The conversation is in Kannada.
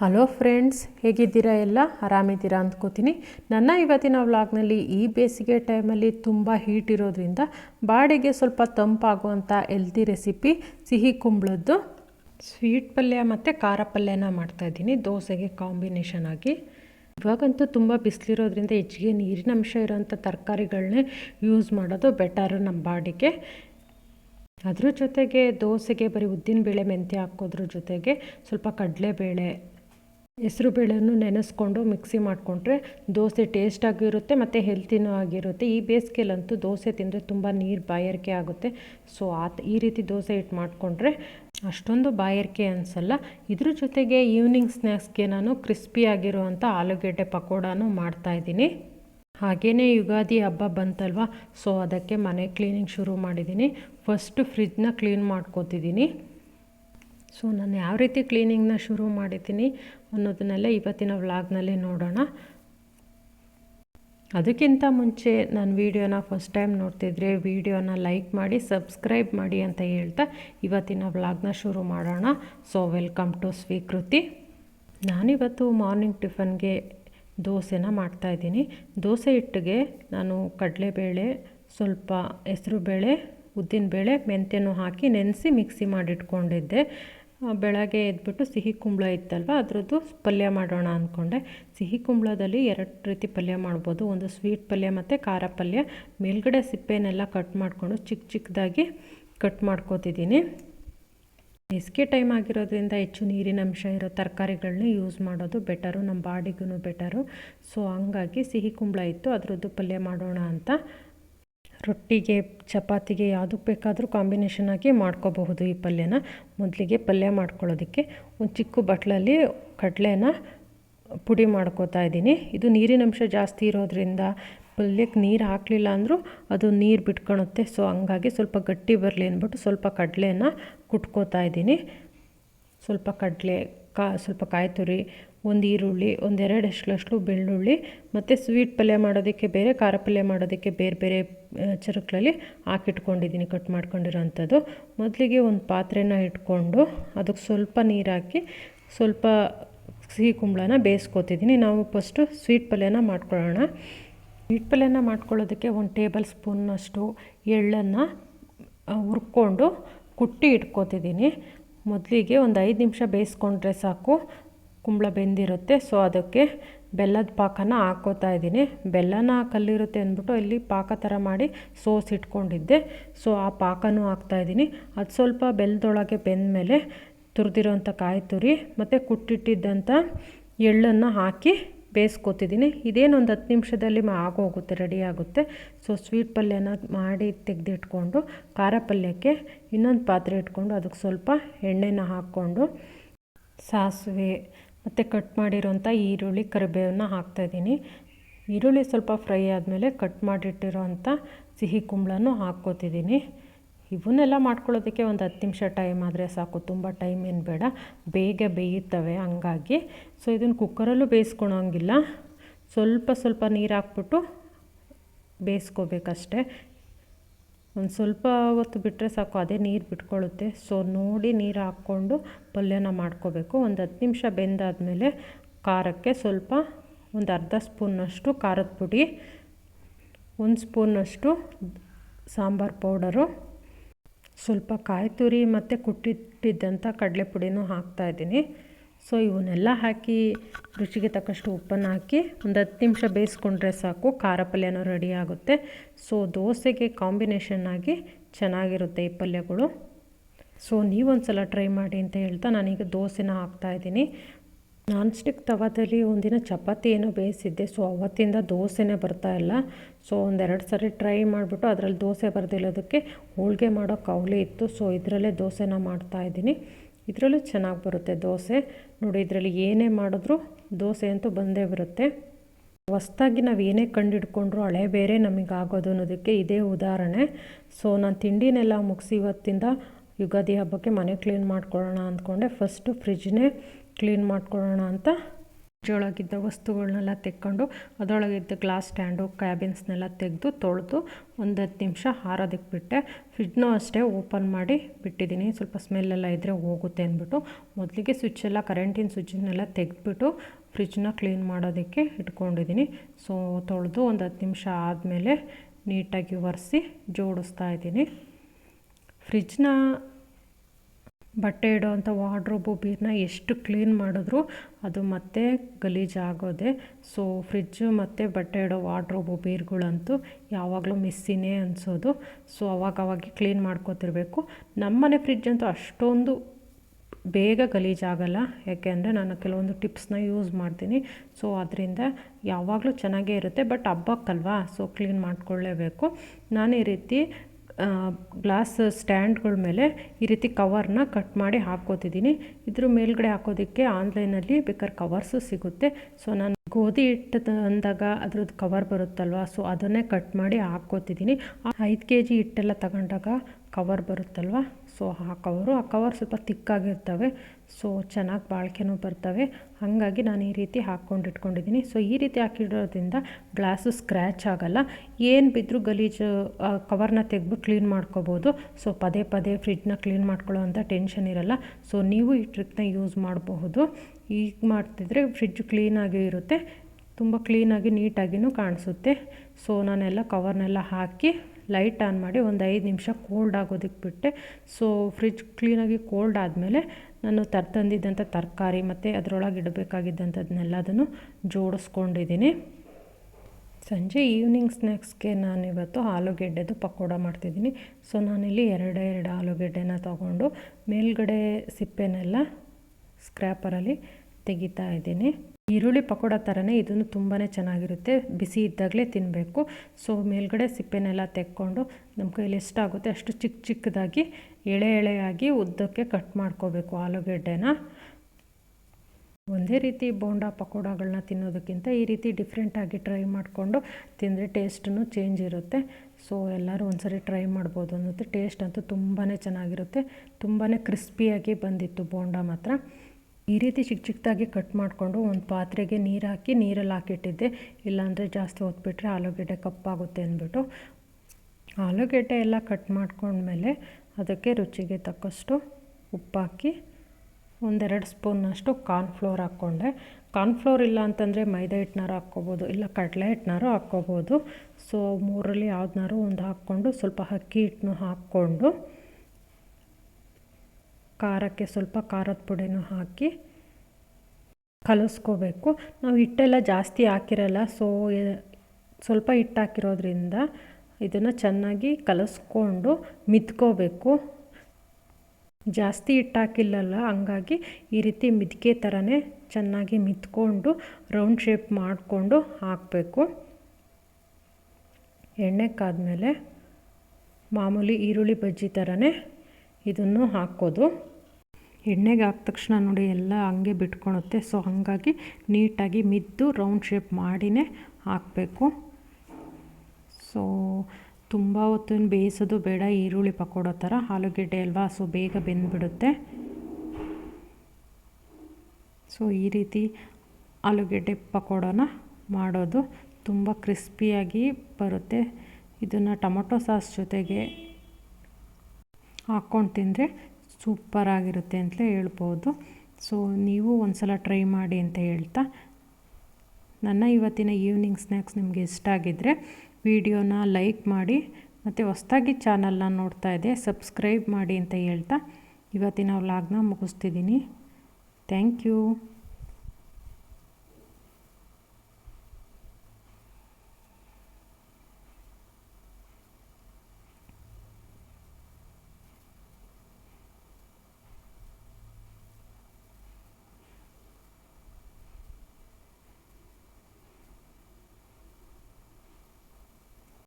ಹಲೋ ಫ್ರೆಂಡ್ಸ್ ಹೇಗಿದ್ದೀರಾ ಎಲ್ಲ? ಆರಾಮಿದ್ದೀರಾ ಅಂದ್ಕೋತೀನಿ. ನನ್ನ ಇವತ್ತಿನ ವ್ಲಾಗ್ನಲ್ಲಿ ಈ ಬೇಸಿಗೆ ಟೈಮಲ್ಲಿ ತುಂಬ ಹೀಟ್ ಇರೋದ್ರಿಂದ ಬಾಡಿಗೆ ಸ್ವಲ್ಪ ತಂಪಾಗುವಂಥ ಎಲ್ದಿ ರೆಸಿಪಿ ಸಿಹಿ ಕುಂಬಳದ್ದು. ಸ್ವೀಟ್ ಪಲ್ಯ ಮತ್ತು ಖಾರ ಪಲ್ಯನ ಮಾಡ್ತಾಯಿದ್ದೀನಿ ದೋಸೆಗೆ ಕಾಂಬಿನೇಷನ್ ಆಗಿ. ಇವಾಗಂತೂ ತುಂಬ ಬಿಸಿಲಿರೋದ್ರಿಂದ ಹೆಚ್ಚಿಗೆ ನೀರಿನ ಅಂಶ ಇರೋಂಥ ತರಕಾರಿಗಳನ್ನೇ ಯೂಸ್ ಮಾಡೋದು ಬೆಟರ್ ನಮ್ಮ ಬಾಡಿಗೆ. ಅದ್ರ ಜೊತೆಗೆ ದೋಸೆಗೆ ಬರೀ ಉದ್ದಿನಬೇಳೆ ಮೆಂತ್ಯ ಹಾಕೋದ್ರ ಜೊತೆಗೆ ಸ್ವಲ್ಪ ಕಡಲೆಬೇಳೆ ಹೆಸ್ರು ಬೇಳೆಯನ್ನು ನೆನೆಸ್ಕೊಂಡು ಮಿಕ್ಸಿ ಮಾಡಿಕೊಂಡ್ರೆ ದೋಸೆ ಟೇಸ್ಟಾಗಿರುತ್ತೆ ಮತ್ತು ಹೆಲ್ತಿನೂ ಆಗಿರುತ್ತೆ. ಈ ಬೇಸಿಗೆಲಂತೂ ದೋಸೆ ತಿಂದರೆ ತುಂಬ ನೀರು ಬಾಯಾರಿಕೆ ಆಗುತ್ತೆ. ಸೊ, ಆ ಈ ರೀತಿ ದೋಸೆ ಹಿಟ್ಟು ಮಾಡಿಕೊಂಡ್ರೆ ಅಷ್ಟೊಂದು ಬಾಯಾರಿಕೆ ಅನಿಸಲ್ಲ. ಇದ್ರ ಜೊತೆಗೆ ಈವ್ನಿಂಗ್ ಸ್ನ್ಯಾಕ್ಸ್ಗೆ ನಾನು ಕ್ರಿಸ್ಪಿಯಾಗಿರುವಂಥ ಆಲೂಗೆಡ್ಡೆ ಪಕೋಡಾನು ಮಾಡ್ತಾಯಿದ್ದೀನಿ ಹಾಗೆಯೇ ಯುಗಾದಿ ಹಬ್ಬ ಬಂತಲ್ವ, ಸೊ ಅದಕ್ಕೆ ಮನೆ ಕ್ಲೀನಿಂಗ್ ಶುರು ಮಾಡಿದ್ದೀನಿ. ಫಸ್ಟು ಫ್ರಿಜ್ನ ಕ್ಲೀನ್ ಮಾಡ್ಕೋತಿದ್ದೀನಿ. ಸೊ ನಾನು ಯಾವ ರೀತಿ ಕ್ಲೀನಿಂಗ್ನ ಶುರು ಮಾಡಿದ್ದೀನಿ ಅನ್ನೋದನ್ನೆಲ್ಲ ಇವತ್ತಿನ ವ್ಲಾಗ್ನಲ್ಲಿ ನೋಡೋಣ. ಅದಕ್ಕಿಂತ ಮುಂಚೆ ನಾನು ವೀಡಿಯೋನ ಫಸ್ಟ್ ಟೈಮ್ ನೋಡ್ತಿದ್ರೆ ವೀಡಿಯೋನ ಲೈಕ್ ಮಾಡಿ, ಸಬ್ಸ್ಕ್ರೈಬ್ ಮಾಡಿ ಅಂತ ಹೇಳ್ತಾ ಇವತ್ತಿನ ವ್ಲಾಗ್ನ ಶುರು ಮಾಡೋಣ. ಸೊ ವೆಲ್ಕಮ್ ಟು ಸ್ವೀಕೃತಿ. ನಾನಿವತ್ತು ಮಾರ್ನಿಂಗ್ ಟಿಫನ್ಗೆ ದೋಸೆನ ಮಾಡ್ತಾಯಿದ್ದೀನಿ ದೋಸೆ ಹಿಟ್ಟಿಗೆ ನಾನು ಕಡಲೆಬೇಳೆ, ಸ್ವಲ್ಪ ಹೆಸರುಬೇಳೆ, ಉದ್ದಿನಬೇಳೆ, ಮೆಂತ್ಯನೂ ಹಾಕಿ ನೆನೆಸಿ ಮಿಕ್ಸಿ ಮಾಡಿಟ್ಕೊಂಡಿದ್ದೆ. ಬೆಳಗ್ಗೆ ಎದ್ಬಿಟ್ಟು ಸಿಹಿ ಕುಂಬಳ ಇತ್ತಲ್ವ? ಅದರದ್ದು ಪಲ್ಯ ಮಾಡೋಣ ಅಂದ್ಕೊಂಡೆ ಸಿಹಿ ಕುಂಬಳದಲ್ಲಿ ಎರಡು ರೀತಿ ಪಲ್ಯ ಮಾಡ್ಬೋದು. ಒಂದು ಸ್ವೀಟ್ ಪಲ್ಯ ಮತ್ತು ಖಾರ ಪಲ್ಯ. ಮೇಲ್ಗಡೆ ಸಿಪ್ಪೆನೆಲ್ಲ ಕಟ್ ಮಾಡಿಕೊಂಡು ಚಿಕ್ಕ ಚಿಕ್ಕದಾಗಿ ಕಟ್ ಮಾಡ್ಕೋತಿದ್ದೀನಿ. ಬೇಸಿಗೆ ಟೈಮ್ ಆಗಿರೋದ್ರಿಂದ ಹೆಚ್ಚು ನೀರಿನ ಅಂಶ ಇರೋ ತರಕಾರಿಗಳನ್ನ ಯೂಸ್ ಮಾಡೋದು ಬೆಟರು, ನಮ್ಮ ಬಾಡಿಗೂ ಬೆಟರು. ಸೊ, ಹಂಗಾಗಿ ಸಿಹಿ ಕುಂಬಳ ಇತ್ತು. ಅದರದ್ದು ಪಲ್ಯ ಮಾಡೋಣ ಅಂತ ರೊಟ್ಟಿಗೆ, ಚಪಾತಿಗೆ ಯಾವುದಕ್ಕೆ ಬೇಕಾದರೂ ಕಾಂಬಿನೇಷನ್ ಆಗಿ ಮಾಡ್ಕೋಬಹುದು ಈ ಪಲ್ಯನ. ಮೊದಲಿಗೆ ಪಲ್ಯ ಮಾಡ್ಕೊಳ್ಳೋದಕ್ಕೆ ಒಂದು ಚಿಕ್ಕ ಬಟ್ಲಲ್ಲಿ ಕಡಲೆನ ಪುಡಿ ಮಾಡ್ಕೋತಾ ಇದ್ದೀನಿ. ಇದು ನೀರಿನಂಶ ಜಾಸ್ತಿ ಇರೋದ್ರಿಂದ ಪಲ್ಯಕ್ಕೆ ನೀರು ಹಾಕಲಿಲ್ಲ ಅಂದರೂ ಅದು ನೀರು ಬಿಟ್ಕೊಳುತ್ತೆ. ಸೊ ಹಂಗಾಗಿ ಸ್ವಲ್ಪ ಗಟ್ಟಿ ಬರಲಿ ಅಂದ್ಬಿಟ್ಟು ಸ್ವಲ್ಪ ಕಡಲೆನ ಕುಟ್ಕೋತಾ ಇದ್ದೀನಿ. ಸ್ವಲ್ಪ ಕಡಲೆ, ಕಾ, ಸ್ವಲ್ಪ ಕಾಯಿ ತುರಿ ಒಂದು ಈರುಳ್ಳಿ ಒಂದೆರಡು ಎಷ್ಟಲಷ್ಟು ಬೆಳ್ಳುಳ್ಳಿ ಮತ್ತು ಸ್ವೀಟ್ ಪಲ್ಯ ಮಾಡೋದಕ್ಕೆ ಬೇರೆ, ಖಾರ ಪಲ್ಯ ಮಾಡೋದಕ್ಕೆ ಬೇರೆ ಬೇರೆ ಚರಕ್ಲಲ್ಲಿ ಹಾಕಿಟ್ಕೊಂಡಿದ್ದೀನಿ ಕಟ್ ಮಾಡ್ಕೊಂಡಿರೋಂಥದ್ದು. ಮೊದಲಿಗೆ ಒಂದು ಪಾತ್ರೆನ ಇಟ್ಕೊಂಡು ಅದಕ್ಕೆ ಸ್ವಲ್ಪ ನೀರು ಹಾಕಿ ಸ್ವಲ್ಪ ಸಿಹಿ ಕುಂಬಳನ ಬೇಯಿಸ್ಕೊತಿದ್ದೀನಿ. ನಾವು ಫಸ್ಟು ಸ್ವೀಟ್ ಪಲ್ಯನ ಮಾಡ್ಕೊಳ್ಳೋಣ. ಸ್ವೀಟ್ ಪಲ್ಯನ ಮಾಡ್ಕೊಳ್ಳೋದಕ್ಕೆ ಒಂದು ಟೇಬಲ್ ಸ್ಪೂನ್ನಷ್ಟು ಎಳ್ಳನ್ನು ಹುರ್ಕೊಂಡು ಕುಟ್ಟಿ ಇಟ್ಕೋತಿದ್ದೀನಿ. ಮೊದಲಿಗೆ ಒಂದು ಐದು ನಿಮಿಷ ಬೇಯಿಸ್ಕೊಂಡ್ರೆ ಸಾಕು. ಕುಂಬಳ ಬೆಂದಿರುತ್ತೆ. ಸೊ ಅದಕ್ಕೆ ಬೆಲ್ಲದ ಪಾಕನ ಹಾಕೋತಾ ಇದ್ದೀನಿ. ಬೆಲ್ಲನ ಕಲ್ಲಿರುತ್ತೆ ಅಂದ್ಬಿಟ್ಟು ಇಲ್ಲಿ ಪಾಕ ಥರ ಮಾಡಿ ಸೋಸ್ ಇಟ್ಕೊಂಡಿದ್ದೆ. ಸೊ ಆ ಪಾಕನೂ ಹಾಕ್ತಾಯಿದ್ದೀನಿ ಅದು ಸ್ವಲ್ಪ ಬೆಲ್ಲದೊಳಗೆ ಬೆಂದಮೇಲೆ ತುರಿದಿರೋಂಥ ಕಾಯಿ ತುರಿ ಮತ್ತು ಕುಟ್ಟಿಟ್ಟಿದ್ದಂಥ ಎಳ್ಳನ್ನು ಹಾಕಿ ಬೇಯಿಸ್ಕೊತಿದ್ದೀನಿ. ಇದೇನು ಒಂದು ಹತ್ತು ನಿಮಿಷದಲ್ಲಿ ಆಗೋಗುತ್ತೆ, ರೆಡಿ ಆಗುತ್ತೆ. ಸೊ ಸ್ವೀಟ್ ಪಲ್ಯನ ಮಾಡಿ ತೆಗೆದಿಟ್ಕೊಂಡು ಖಾರ ಪಲ್ಯಕ್ಕೆ ಇನ್ನೊಂದು ಪಾತ್ರೆ ಇಟ್ಕೊಂಡು ಅದಕ್ಕೆ ಸ್ವಲ್ಪ ಎಣ್ಣೆನ ಹಾಕ್ಕೊಂಡು ಸಾಸಿವೆ ಮತ್ತು ಕಟ್ ಮಾಡಿರೋಂಥ ಈರುಳ್ಳಿ ಕರಿಬೇವನ್ನ ಹಾಕ್ತಾಯಿದ್ದೀನಿ ಈರುಳ್ಳಿ ಸ್ವಲ್ಪ ಫ್ರೈ ಆದಮೇಲೆ ಕಟ್ ಮಾಡಿಟ್ಟಿರೋಂಥ ಸಿಹಿ ಕುಂಬಳನೂ ಹಾಕ್ಕೋತಿದ್ದೀನಿ. ಇವನ್ನೆಲ್ಲ ಮಾಡ್ಕೊಳ್ಳೋದಕ್ಕೆ ಒಂದು ಹತ್ತು ನಿಮಿಷ ಟೈಮ್ ಆದರೆ ಸಾಕು, ತುಂಬ ಟೈಮ್ ಏನು ಬೇಡ. ಬೇಗ ಬೇಯುತ್ತವೆ ಹಂಗಾಗಿ. ಸೊ ಇದನ್ನು ಕುಕ್ಕರಲ್ಲೂ ಬೇಯಿಸ್ಕೊಳೋಂಗಿಲ್ಲ. ಸ್ವಲ್ಪ ಸ್ವಲ್ಪ ನೀರು ಹಾಕ್ಬಿಟ್ಟು ಬೇಯಿಸ್ಕೋಬೇಕಷ್ಟೆ. ಒಂದು ಸ್ವಲ್ಪ ಹೊತ್ತು ಬಿಟ್ಟರೆ ಸಾಕು, ಅದೇ ನೀರು ಬಿಟ್ಕೊಳ್ಳುತ್ತೆ. ಸೊ ನೋಡಿ ನೀರು ಹಾಕ್ಕೊಂಡು ಪಲ್ಯನ ಮಾಡ್ಕೋಬೇಕು. ಒಂದು ಹತ್ತು ನಿಮಿಷ ಬೆಂದಾದಮೇಲೆ ಖಾರಕ್ಕೆ ಸ್ವಲ್ಪ ಒಂದು ಅರ್ಧ ಸ್ಪೂನ್ನಷ್ಟು ಖಾರದ ಪುಡಿ, ಒಂದು ಸ್ಪೂನಷ್ಟು ಸಾಂಬಾರು ಪೌಡರು, ಸ್ವಲ್ಪ ಕಾಯಿ ತುರಿ ಮತ್ತು ಕುಟ್ಟಿಟ್ಟಿದ್ದಂಥ ಕಡಲೆ ಪುಡಿನೂ ಹಾಕ್ತಾಯಿದ್ದೀನಿ ಸೊ ಇವನ್ನೆಲ್ಲ ಹಾಕಿ ರುಚಿಗೆ ತಕ್ಕಷ್ಟು ಉಪ್ಪನ್ನು ಹಾಕಿ ಒಂದು ಹತ್ತು ನಿಮಿಷ ಬೇಯಿಸ್ಕೊಂಡ್ರೆ ಸಾಕು, ಖಾರ ಪಲ್ಯನೂ ರೆಡಿ ಆಗುತ್ತೆ. ಸೊ ದೋಸೆಗೆ ಕಾಂಬಿನೇಷನ್ ಆಗಿ ಚೆನ್ನಾಗಿರುತ್ತೆ ಈ ಪಲ್ಯಗಳು. ಸೊ ನೀವೊಂದು ಸಲ ಟ್ರೈ ಮಾಡಿ ಅಂತ ಹೇಳ್ತಾ ನಾನೀಗ ದೋಸೆನ ಹಾಕ್ತಾಯಿದ್ದೀನಿ ನಾನ್ ಸ್ಟಿಕ್ ತವಾದಲ್ಲಿ ಒಂದಿನ ಚಪಾತಿ ಏನೋ ಬೇಯಿಸಿದ್ದೆ, ಸೊ ಅವತ್ತಿಂದ ದೋಸೆನೇ ಬರ್ತಾ ಇಲ್ಲ. ಸೊ ಒಂದೆರಡು ಸರಿ ಟ್ರೈ ಮಾಡಿಬಿಟ್ಟು ಅದರಲ್ಲಿ ದೋಸೆ ಬರ್ದಿಲ್ಲೋದಕ್ಕೆ ಹೋಳಿಗೆ ಮಾಡೋ ಕೌಲಿ ಇತ್ತು, ಸೊ ಇದರಲ್ಲೇ ದೋಸೆನ ಮಾಡ್ತಾಯಿದ್ದೀನಿ ಇದರಲ್ಲೂ ಚೆನ್ನಾಗಿ ಬರುತ್ತೆ ದೋಸೆ. ನೋಡಿ, ಇದರಲ್ಲಿ ಏನೇ ಮಾಡಿದ್ರೂ ದೋಸೆ ಅಂತೂ ಬಂದೇ ಬರುತ್ತೆ. ಹೊಸ್ದಾಗಿ ನಾವು ಏನೇ ಕಂಡಿಡ್ಕೊಂಡ್ರು ಹಳೆ ಬೇರೆ ನಮಗೆ ಆಗೋದು ಅನ್ನೋದಕ್ಕೆ ಇದೇ ಉದಾಹರಣೆ. ಸೊ ನಾನು ತಿಂಡಿನೆಲ್ಲ ಮುಗಿಸಿ ಇವತ್ತಿಂದ ಯುಗಾದಿ ಹಬ್ಬಕ್ಕೆ ಮನೆ ಕ್ಲೀನ್ ಮಾಡ್ಕೊಳ್ಳೋಣ ಅಂದ್ಕೊಂಡೆ. ಫಸ್ಟು ಫ್ರಿಜ್ನೇ ಕ್ಲೀನ್ ಮಾಡ್ಕೊಳ್ಳೋಣ ಅಂತ ಒಳಗಿದ್ದ ವಸ್ತುಗಳನ್ನೆಲ್ಲ ತೆಕ್ಕೊಂಡು ಅದರೊಳಗಿದ್ದ ಗ್ಲಾಸ್ ಸ್ಟ್ಯಾಂಡು ಕ್ಯಾಬಿನ್ಸ್ನೆಲ್ಲ ತೆಗೆದು ತೊಳೆದು ಒಂದು ಹತ್ತು ನಿಮಿಷ ಹಾರೋದಕ್ಕೆ ಬಿಟ್ಟೆ. ಫ್ರಿಜ್ನೂ ಅಷ್ಟೇ ಓಪನ್ ಮಾಡಿ ಬಿಟ್ಟಿದ್ದೀನಿ. ಸ್ವಲ್ಪ ಸ್ಮೆಲ್ಲೆಲ್ಲ ಇದ್ದರೆ ಹೋಗುತ್ತೆ ಅಂದ್ಬಿಟ್ಟು ಮೊದಲಿಗೆ ಸ್ವಿಚ್ಚೆಲ್ಲ ಕರೆಂಟಿನ ಸ್ವಿಚ್ಚನ್ನೆಲ್ಲ ತೆಗೆದ್ಬಿಟ್ಟು ಫ್ರಿಜ್ನ ಕ್ಲೀನ್ ಮಾಡೋದಕ್ಕೆ ಇಟ್ಕೊಂಡಿದ್ದೀನಿ. ಸೊ ತೊಳೆದು ಒಂದು ಹತ್ತು ನಿಮಿಷ ಆದಮೇಲೆ ನೀಟಾಗಿ ಒರೆಸಿ ಜೋಡಿಸ್ತಾ ಇದ್ದೀನಿ. ಫ್ರಿಜ್ನ ಬಟ್ಟೆ ಇಡೋವಂಥ ವಾರ್ಡ್ರೋಬು ಬೀರನ್ನ ಎಷ್ಟು ಕ್ಲೀನ್ ಮಾಡಿದ್ರು ಅದು ಮತ್ತೆ ಗಲೀಜಾಗೋದೆ. ಸೊ, ಫ್ರಿಜ್ಜು ಮತ್ತು ಬಟ್ಟೆ ಇಡೋ ವಾರ್ಡ್ರೋಬು ಬೀರ್ಗಳಂತೂ ಯಾವಾಗಲೂ ಮಿಸ್ಸಿನೇ ಅನಿಸೋದು. ಸೊ, ಅವಾಗವಾಗ ಕ್ಲೀನ್ ಮಾಡ್ಕೋತಿರ್ಬೇಕು. ನಮ್ಮನೆ ಫ್ರಿಜ್ ಅಂತೂ ಅಷ್ಟೊಂದು ಬೇಗ ಗಲೀಜಾಗಲ್ಲ. ಯಾಕೆಂದರೆ ನಾನು ಕೆಲವೊಂದು ಟಿಪ್ಸ್ನ ಯೂಸ್ ಮಾಡ್ತೀನಿ. ಸೊ ಅದರಿಂದ ಯಾವಾಗಲೂ ಚೆನ್ನಾಗೇ ಇರುತ್ತೆ. ಬಟ್ ಹಬ್ಬಕ್ಕಲ್ವಾ? ಸೊ, ಕ್ಲೀನ್ ಮಾಡಿಕೊಳ್ಳೇಬೇಕು. ನಾನು ಈ ರೀತಿ ಗ್ಲಾಸ್ ಸ್ಟ್ಯಾಂಡ್ಗಳ ಮೇಲೆ ಈ ರೀತಿ ಕವರ್ನ ಕಟ್ ಮಾಡಿ ಹಾಕ್ಕೋತಿದ್ದೀನಿ. ಇದ್ರ ಮೇಲ್ಗಡೆ ಹಾಕೋದಕ್ಕೆ ಆನ್ಲೈನಲ್ಲಿ ಬೇಕಾದ್ರೆ ಕವರ್ಸು ಸಿಗುತ್ತೆ. ಸೊ ನಾನು ಗೋಧಿ ಹಿಟ್ಟು ತಂದಾಗ ಅದ್ರದ್ದು ಕವರ್ ಬರುತ್ತಲ್ವ? ಸೊ ಅದನ್ನೇ ಕಟ್ ಮಾಡಿ ಹಾಕ್ಕೋತಿದ್ದೀನಿ ಐದು ಕೆ ಜಿ ಹಿಟ್ಟೆಲ್ಲ ತಗೊಂಡಾಗ ಕವರ್ ಬರುತ್ತಲ್ವ? ಸೊ ಆ ಕವರು ಆ ಕವರ್ ಸ್ವಲ್ಪ ತಿಕ್ಕಾಗಿರ್ತವೆ. ಸೊ ಚೆನ್ನಾಗಿ ಬಾಳ್ಕೆನೂ ಬರ್ತವೆ. ಹಾಗಾಗಿ ನಾನು ಈ ರೀತಿ ಹಾಕ್ಕೊಂಡು ಇಟ್ಕೊಂಡಿದ್ದೀನಿ ಸೊ ಈ ರೀತಿ ಹಾಕಿಡೋದ್ರಿಂದ ಗ್ಲಾಸು ಸ್ಕ್ರ್ಯಾಚ್ ಆಗೋಲ್ಲ. ಏನು ಬಿದ್ದರೂ ಗಲೀಜು ಕವರ್ನ ತೆಗೆದು ಕ್ಲೀನ್ ಮಾಡ್ಕೋಬೋದು. ಸೊ ಪದೇ ಪದೇ ಫ್ರಿಡ್ಜ್ನ ಕ್ಲೀನ್ ಮಾಡ್ಕೊಳ್ಳೋ ಅಂಥ ಟೆನ್ಷನ್ ಇರಲ್ಲ. ಸೊ ನೀವು ಈ ಟ್ರಿಕ್ನ ಯೂಸ್ ಮಾಡಬಹುದು. ಈಗ ಮಾಡ್ತಿದ್ರೆ ಫ್ರಿಡ್ಜ್ ಕ್ಲೀನಾಗಿ ಇರುತ್ತೆ. ತುಂಬ ಕ್ಲೀನಾಗಿ ನೀಟಾಗಿಯೂ ಕಾಣಿಸುತ್ತೆ. ಸೊ ನಾನೆಲ್ಲ ಕವರ್ನೆಲ್ಲ ಹಾಕಿ ಲೈಟ್ ಆನ್ ಮಾಡಿ ಒಂದು ಐದು ನಿಮಿಷ ಕೋಲ್ಡ್ ಆಗೋದಕ್ಕೆ ಬಿಟ್ಟೆ. ಸೊ ಫ್ರಿಜ್ ಕ್ಲೀನಾಗಿ ಕೋಲ್ಡ್ ಆದಮೇಲೆ ನಾನು ತರ್ತಂದಿದ್ದಂಥ ತರಕಾರಿ ಮತ್ತು ಅದರೊಳಗೆ ಇಡಬೇಕಾಗಿದ್ದಂಥದ್ದನ್ನೆಲ್ಲದನ್ನು ಜೋಡಿಸ್ಕೊಂಡಿದ್ದೀನಿ. ಸಂಜೆ ಈವ್ನಿಂಗ್ ಸ್ನ್ಯಾಕ್ಸ್ಗೆ ನಾನಿವತ್ತು ಆಲೂಗೆಡ್ಡೆದು ಪಕೋಡ ಮಾಡ್ತಿದ್ದೀನಿ. ಸೊ ನಾನಿಲ್ಲಿ ಎರಡೆರಡು ಎರಡು ಆಲೂಗೆಡ್ಡೆನ ತಗೊಂಡು ಮೇಲ್ಗಡೆ ಸಿಪ್ಪೆನೆಲ್ಲ ಸ್ಕ್ರ್ಯಾಪರಲ್ಲಿ ತೆಗಿತಾ ಇದ್ದೀನಿ. ಈರುಳ್ಳಿ ಪಕೋಡ ಥರನೇ ಇದನ್ನು ತುಂಬಾ ಚೆನ್ನಾಗಿರುತ್ತೆ. ಬಿಸಿ ಇದ್ದಾಗಲೇ ತಿನ್ನಬೇಕು ಸೊ ಮೇಲ್ಗಡೆ ಸಿಪ್ಪೆನೆಲ್ಲ ತೆಕ್ಕೊಂಡು ನಮ್ಮ ಕೈಯಲ್ಲಿ ಎಷ್ಟಾಗುತ್ತೆ ಅಷ್ಟು ಚಿಕ್ಕ ಚಿಕ್ಕದಾಗಿ, ಎಳೆ ಎಳೆಯಾಗಿ ಉದ್ದಕ್ಕೆ ಕಟ್ ಮಾಡ್ಕೋಬೇಕು ಆಲೂಗೆಡ್ಡೆನ. ಒಂದೇ ರೀತಿ ಬೋಂಡ ಪಕೋಡಗಳನ್ನ ತಿನ್ನೋದಕ್ಕಿಂತ ಈ ರೀತಿ ಡಿಫ್ರೆಂಟಾಗಿ ಟ್ರೈ ಮಾಡಿಕೊಂಡು ತಿಂದರೆ ಟೇಸ್ಟನ್ನು ಚೇಂಜ್ ಇರುತ್ತೆ. ಸೊ ಎಲ್ಲರೂ ಒಂದ್ಸರಿ ಟ್ರೈ ಮಾಡ್ಬೋದು ಅನ್ನೋದು ಟೇಸ್ಟ್ ಅಂತೂ ತುಂಬಾ ಚೆನ್ನಾಗಿರುತ್ತೆ. ತುಂಬಾ ಕ್ರಿಸ್ಪಿಯಾಗಿ ಬಂದಿತ್ತು ಬೋಂಡ ಮಾತ್ರ. ಈ ರೀತಿ ಚಿಕ್ಕ ಚಿಕ್ಕದಾಗಿ ಕಟ್ ಮಾಡಿಕೊಂಡು ಒಂದು ಪಾತ್ರೆಗೆ ನೀರು ಹಾಕಿ ನೀರಲ್ಲಿ ಹಾಕಿಟ್ಟಿದ್ದೆ. ಇಲ್ಲಾಂದರೆ ಜಾಸ್ತಿ ಹೊತ್ಬಿಟ್ರೆ ಆಲೂಗೆಡ್ಡೆ ಕಪ್ಪಾಗುತ್ತೆ ಅಂದ್ಬಿಟ್ಟು. ಆಲೂಗೆಡ್ಡೆ ಎಲ್ಲ ಕಟ್ ಮಾಡ್ಕೊಂಡ್ಮೇಲೆ ಅದಕ್ಕೆ ರುಚಿಗೆ ತಕ್ಕಷ್ಟು ಉಪ್ಪಾಕಿ ಒಂದೆರಡು ಸ್ಪೂನ್ನಷ್ಟು ಕಾರ್ನ್ಫ್ಲೋರ್ ಹಾಕ್ಕೊಂಡೆ. ಕಾರ್ನ್ಫ್ಲೋರ್ ಇಲ್ಲ ಅಂತಂದರೆ ಮೈದಾ ಹಿಟ್ಟನಾರು ಹಾಕ್ಕೋಬೋದು, ಇಲ್ಲ ಕಡಲೆ ಹಿಟ್ಟನಾರು ಹಾಕ್ಕೋಬೋದು. ಸೊ ಮೂರಲ್ಲಿ ಯಾವ್ದನ್ನಾರು ಒಂದು ಹಾಕ್ಕೊಂಡು ಸ್ವಲ್ಪ ಅಕ್ಕಿ ಹಿಟ್ಟನ್ನು ಹಾಕ್ಕೊಂಡು ಖಾರಕ್ಕೆ ಸ್ವಲ್ಪ ಖಾರದ ಪುಡಿನೂ ಹಾಕಿ ಕಲಸ್ಕೋಬೇಕು. ನಾವು ಹಿಟ್ಟೆಲ್ಲ ಜಾಸ್ತಿ ಹಾಕಿರಲ್ಲ, ಸೊ ಸ್ವಲ್ಪ ಹಿಟ್ಟು ಹಾಕಿರೋದ್ರಿಂದ ಇದನ್ನು ಚೆನ್ನಾಗಿ ಕಲಸ್ಕೊಂಡು ಮಿದ್ಕೋಬೇಕು ಜಾಸ್ತಿ ಹಿಟ್ಟು ಹಾಕಿಲ್ಲಲ್ಲ ಹಂಗಾಗಿ ಈ ರೀತಿ ಮಿದ್ಕೆ ಥರನೇ ಚೆನ್ನಾಗಿ ಮಿದ್ಕೊಂಡು ರೌಂಡ್ ಶೇಪ್ ಮಾಡಿಕೊಂಡು ಹಾಕಬೇಕು. ಎಣ್ಣೆ ಕಾದ್ಮೇಲೆ ಮಾಮೂಲಿ ಈರುಳ್ಳಿ ಬಜ್ಜಿ ಥರನೇ ಇದನ್ನು ಹಾಕೋದು. ಎಣ್ಣೆಗೆ ಹಾಕಿದ ತಕ್ಷಣ ನೋಡಿ ಎಲ್ಲ ಹಂಗೆ ಬಿಟ್ಕೊಳುತ್ತೆ. ಸೊ ಹಾಗಾಗಿ ನೀಟಾಗಿ ಮಿದ್ದು ರೌಂಡ್ ಶೇಪ್ ಮಾಡಿನೇ ಹಾಕಬೇಕು. ಸೊ ತುಂಬ ಹೊತ್ತೇನು ಬೇಯಿಸೋದು ಬೇಡ. ಈರುಳ್ಳಿ ಪಕೋಡೋ ಥರ. ಆಲೂಗೆಡ್ಡೆ, ಅಲ್ವಾ? ಸೊ ಬೇಗ ಬೆಂದುಬಿಡುತ್ತೆ. ಸೊ ಈ ರೀತಿ ಆಲೂಗೆಡ್ಡೆ ಪಕೋಡನ ಮಾಡೋದು ತುಂಬ ಕ್ರಿಸ್ಪಿಯಾಗಿ ಬರುತ್ತೆ. ಇದನ್ನು ಟೊಮೊಟೊ ಸಾಸ್ ಜೊತೆಗೆ ಹಾಕ್ಕೊಂಡು ತಿಂದರೆ ಸೂಪರಾಗಿರುತ್ತೆ ಅಂತಲೇ ಹೇಳ್ಬೋದು. ಸೊ ನೀವು ಒಂದು ಸಲ ಟ್ರೈ ಮಾಡಿ ಅಂತ ಹೇಳ್ತಾ, ನನ್ನ ಇವತ್ತಿನ ಈವ್ನಿಂಗ್ ಸ್ನ್ಯಾಕ್ಸ್ ನಿಮಗೆ ಇಷ್ಟ ಆಗಿದ್ದರೆ ವಿಡಿಯೋನ ಲೈಕ್ ಮಾಡಿ, ಮತ್ತು ಹೊಸ್ದಾಗಿ ಚಾನಲ್ನ ನೋಡ್ತಾ ಇದೆ ಸಬ್ಸ್ಕ್ರೈಬ್ ಮಾಡಿ ಅಂತ ಹೇಳ್ತಾ, ಇವತ್ತಿನ ವ್ಲಾಗ್ನ ಮುಗಿಸ್ತಿದ್ದೀನಿ. Thank you